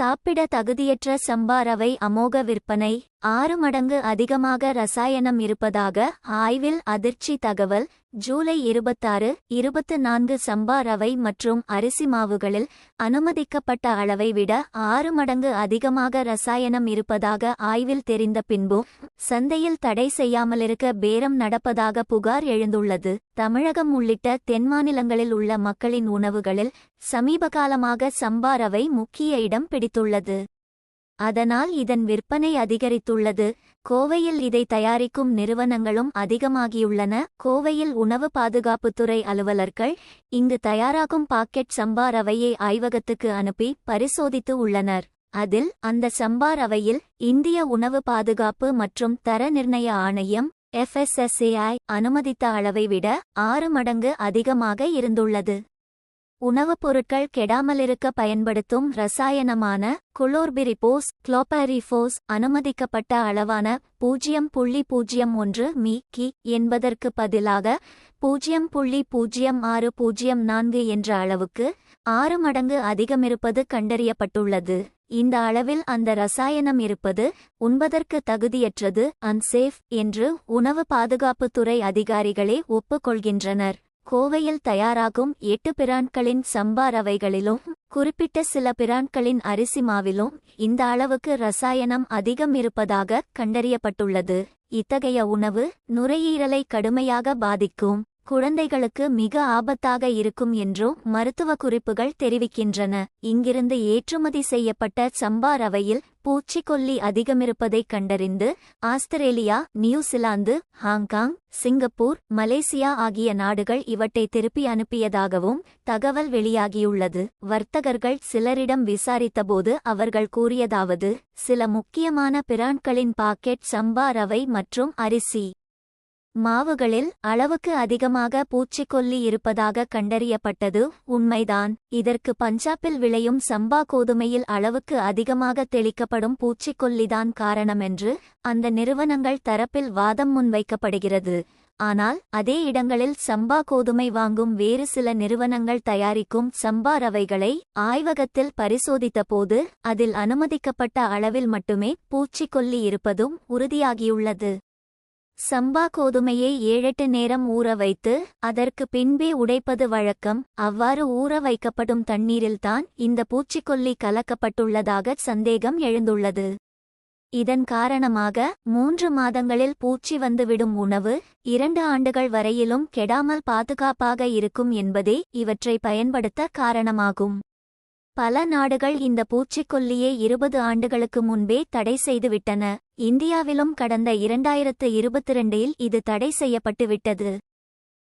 சாப்பிட தகுதியற்ற சம்பா ரவை அமோக விற்பனை. ஆறு மடங்கு அதிகமாக ரசாயனம் இருப்பதாக ஆய்வில் அதிர்ச்சி தகவல். ஜூலை இருபத்தாறு இருபத்து நான்கு சம்பா ரவை மற்றும் அரிசி மாவுகளில் அனுமதிக்கப்பட்ட அளவை விட ஆறு மடங்கு அதிகமாக ரசாயனம் இருப்பதாக ஆய்வில் தெரிந்த பின்பு சந்தையில் தடை செய்யாமலிருக்க பேரம் நடப்பதாக புகார் எழுந்துள்ளது. தமிழகம் உள்ளிட்ட தென்மாநிலங்களில் உள்ள மக்களின் உணவுகளில் சமீபகாலமாக சம்பா ரவை முக்கிய இடம் பிடித்துள்ளது. அதனால் இதன் விற்பனை அதிகரித்துள்ளது. கோவையில் இதை தயாரிக்கும் நிறுவனங்களும் அதிகமாகியுள்ளன. கோவையில் உணவு பாதுகாப்புத்துறை அலுவலர்கள் இங்கு தயாராகும் பாக்கெட் சம்பா ரவையை ஆய்வகத்துக்கு அனுப்பி பரிசோதித்து உள்ளனர். அதில் அந்த சம்பா ரவையில் இந்திய உணவு பாதுகாப்பு மற்றும் தர நிர்ணய ஆணையம் எஃப்எஸ்எஸ்ஏஐ அனுமதித்த அளவை விட ஆறு மடங்கு அதிகமாக இருந்துள்ளது. உணவுப் பொருட்கள் கெடாமலிருக்க பயன்படுத்தும் ரசாயனமான குளோர்பிரிபோஸ் குளோபாரிஃபோஸ் அனுமதிக்கப்பட்ட அளவான பூஜ்ஜியம் புள்ளி பூஜ்ஜியம் ஒன்று மீ கி என்பதற்கு பதிலாக பூஜ்ஜியம் புள்ளி பூஜ்ஜியம் ஆறு பூஜ்ஜியம் நான்கு என்ற அளவுக்கு ஆறு மடங்கு அதிகமிருப்பது கண்டறியப்பட்டுள்ளது. இந்த அளவில் அந்த ரசாயனம் இருப்பது உண்பதற்கு தகுதியற்றது அன்சேஃப் என்று உணவு பாதுகாப்புத்துறை அதிகாரிகளே ஒப்புக்கொள்கின்றனர். கோவையில் தயாராகும் எட்டு பிரான்களின் சம்பா ரவைகளிலும் குறிப்பிட்ட சில பிரான்களின் அரிசி மாவிலும் இந்த அளவுக்கு ரசாயனம் அதிகம் இருப்பதாக கண்டறியப்பட்டுள்ளது. இத்தகைய உணவு நுரையீரலை கடுமையாக பாதிக்கும். குழந்தைகளுக்கு மிக ஆபத்தாக இருக்கும் என்றும் மருத்துவ குறிப்புகள் தெரிவிக்கின்றன. இங்கிருந்து ஏற்றுமதி செய்யப்பட்ட சம்பா ரவையில் பூச்சிக்கொல்லி அதிகமிருப்பதைக் கண்டறிந்து Australia New Zealand Hong Kong Singapore Malaysia ஆகிய நாடுகள் இவற்றை திருப்பி அனுப்பியதாகவும் தகவல் வெளியாகியுள்ளது. வர்த்தகர்கள் சிலரிடம் விசாரித்தபோது அவர்கள் கூறியதாவது சில முக்கியமான பிரான்களின் பாக்கெட் சம்பா ரவை மற்றும் அரிசி. மாவுகளில் அளவுக்கு அதிகமாக பூச்சிக்கொல்லி இருப்பதாக கண்டறியப்பட்டது. உண்மைதான். இதற்கு பஞ்சாபில் விளையும் சம்பா கோதுமையில் அளவுக்கு அதிகமாக தெளிக்கப்படும் பூச்சிக்கொல்லிதான் காரணமென்று அந்த நிறுவனங்கள் தரப்பில் வாதம் முன்வைக்கப்படுகிறது. ஆனால் அதே இடங்களில் சம்பா கோதுமை வாங்கும் வேறு சில நிறுவனங்கள் தயாரிக்கும் சம்பா ரவைகளை ஆய்வகத்தில் பரிசோதித்தபோது அதில் அனுமதிக்கப்பட்ட அளவில் மட்டுமே பூச்சிக்கொல்லி இருப்பதும் உறுதியாகியுள்ளது. சம்பா கோதுமையை ஏழெட்டு நேரம் ஊற வைத்து அதற்கு பின்பே உடைப்பது வழக்கம். அவ்வாறு ஊற வைக்கப்படும் தண்ணீரில்தான் இந்த பூச்சிக்கொல்லி கலக்கப்பட்டுள்ளதாக சந்தேகம் எழுந்துள்ளது. இதன் காரணமாக மூன்று மாதங்களில் பூச்சி வந்துவிடும் உணவு இரண்டு ஆண்டுகள் வரையிலும் கெடாமல் பாதுகாப்பாக இருக்கும் என்பதே இவற்றை பயன்படுத்த காரணமாகும். பல நாடுகள் இந்த பூச்சிக்கொல்லியை இருபது ஆண்டுகளுக்கு முன்பே தடை செய்துவிட்டன. இந்தியாவிலும் கடந்த இரண்டாயிரத்து இருபத்திரண்டில் இது தடை செய்யப்பட்டுவிட்டது.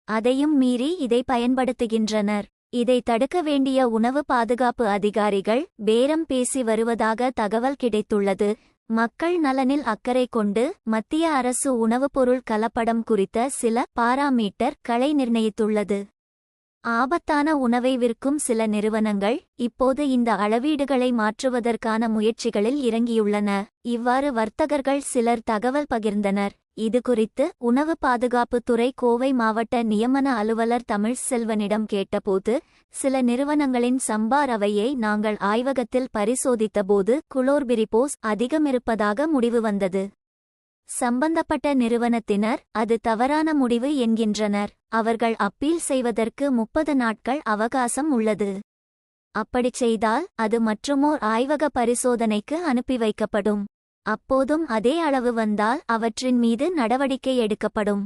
அதையும் மீறி இதை பயன்படுத்துகின்றனர். இதை தடுக்க வேண்டிய உணவு பாதுகாப்பு அதிகாரிகள் பேரம் பேசி வருவதாக தகவல் கிடைத்துள்ளது. மக்கள் நலனில் அக்கறை கொண்டு மத்திய அரசு உணவுப் பொருள் கலப்படம் குறித்த சில பாராமீட்டர் களை நிர்ணயித்துள்ளது. ஆபத்தான உணவை விற்கும் சில நிறுவனங்கள் இப்போது இந்த அளவீடுகளை மாற்றுவதற்கான முயற்சிகளில் இறங்கியுள்ளன. இவ்வாறு வர்த்தகர்கள் சிலர் தகவல் பகிர்ந்தனர். இதுகுறித்து உணவு பாதுகாப்புத்துறை கோவை மாவட்ட நியமன அலுவலர் தமிழ் செல்வனிடம் கேட்டபோது சில நிறுவனங்களின் சம்பா ரவையை நாங்கள் ஆய்வகத்தில் பரிசோதித்தபோது குளோர்பிரிபோஸ் அதிகமிருப்பதாக முடிவு வந்தது. சம்பந்தப்பட்ட நிறுவனத்தினர் அது தவறான முடிவு என்கின்றனர். அவர்கள் அப்பீல் செய்வதற்கு முப்பது நாட்கள் அவகாசம் உள்ளது. அப்படிச் செய்தால் அது மற்றுமோர் ஆய்வக பரிசோதனைக்கு அனுப்பி வைக்கப்படும். அப்போதும் அதே அளவு வந்தால் அவற்றின் மீது நடவடிக்கை எடுக்கப்படும்.